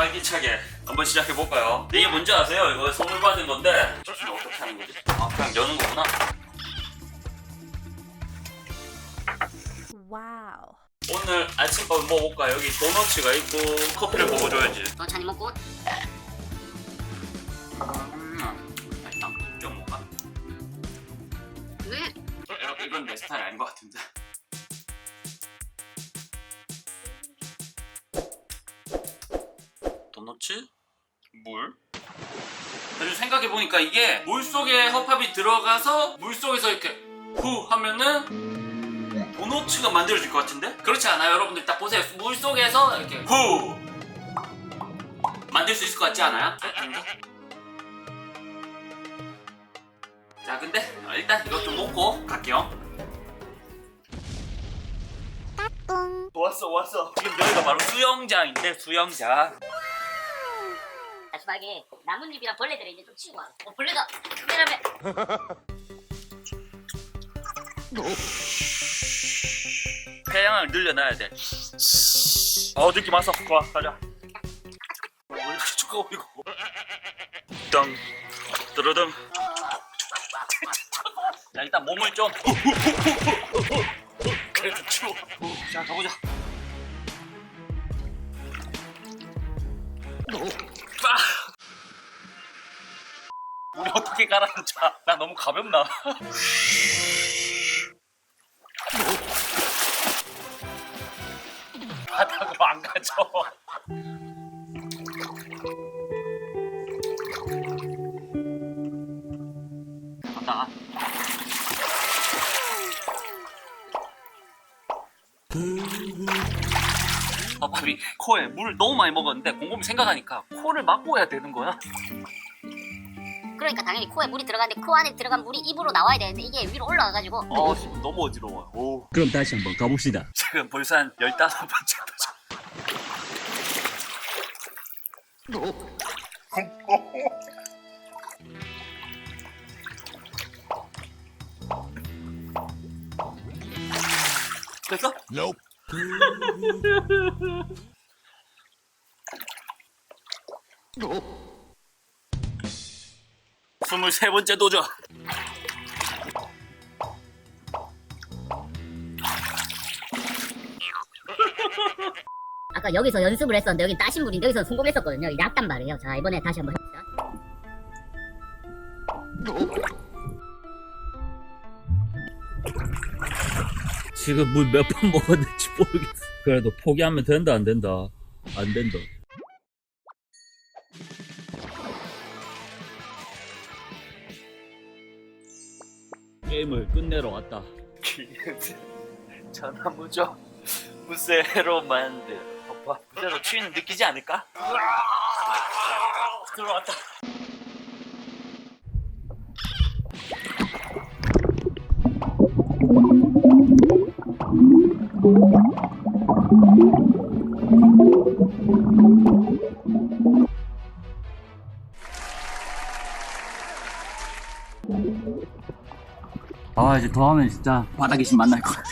활기차게 한번 시작해 볼까요? 이게 뭔지 아세요? 이거 선물 받은 건데 이거 어떻게 하는 거지? 아 그냥 여는 거구나. Wow. 오늘 아침밥 뭐 먹을까? 여기 도너츠가 있고 커피를 먹어줘야지. 너 잔이 먹고 음, 일단 좀 먹을까? 왜? 어, 이건 내 스타일 아닌 것 같은데. 도너츠? 물? 요즘 생각해보니까 이게 물 속에 허팝이 들어가서 물 속에서 이렇게 후 하면은 도너츠가 만들어질 것 같은데? 그렇지 않아요? 여러분들 딱 보세요. 물 속에서 이렇게 후 만들 수 있을 것 같지 않아요? 자 근데 어, 일단 이것 좀 먹고 갈게요 왔어 왔어 지금 여기가 바로 수영장인데 수영장 마지막에 나뭇잎이랑 벌레들을 이제 좀 치우고 와. 어. 벌레다. 미안해. 태양을 늘려놔야 돼. 어, 느낌 왔어. 좋아 가자. 왜 이렇게 추워 이거 땅 드르등 자 일단 몸을 좀. 그래도 추워. 자 가보자 어떻게 가라앉아. 나 너무 가볍나? 바닥으로 안 가죠. 갔다가 아밥이 코에 물을 너무 많이 먹었는데 곰곰이 생각하니까 코를 막고 해야 되는 거야 그러니까 당연히 코에 물이 들어가는데 코 안에 들어간 물이 입으로 나와야 되는데 이게 위로 올라가가지고 어, 어. 너무 어지러워. 오 그럼 다시 한번 가봅시다. 지금 벌써 한 열다섯 번째 도전. 됐어? No. 23번째 도전. 아까 여기서 연습을 했었는데 여기 따신 분이 여기서 성공했었거든요. 이게 약단 말이에요. 자 이번에 다시 한번 해봅시다. 지금 물 몇 번 먹었는지 모르겠어. 그래도 포기하면 된다 안 된다 안 된다. 게임을 끝내러 왔다. 전화무죠 무쇠로 만든 오빠 무쇠로 추위는 느끼지 않을까? 들어왔다 아 이제 더 하면 진짜 바닥이 좀 만날 거야.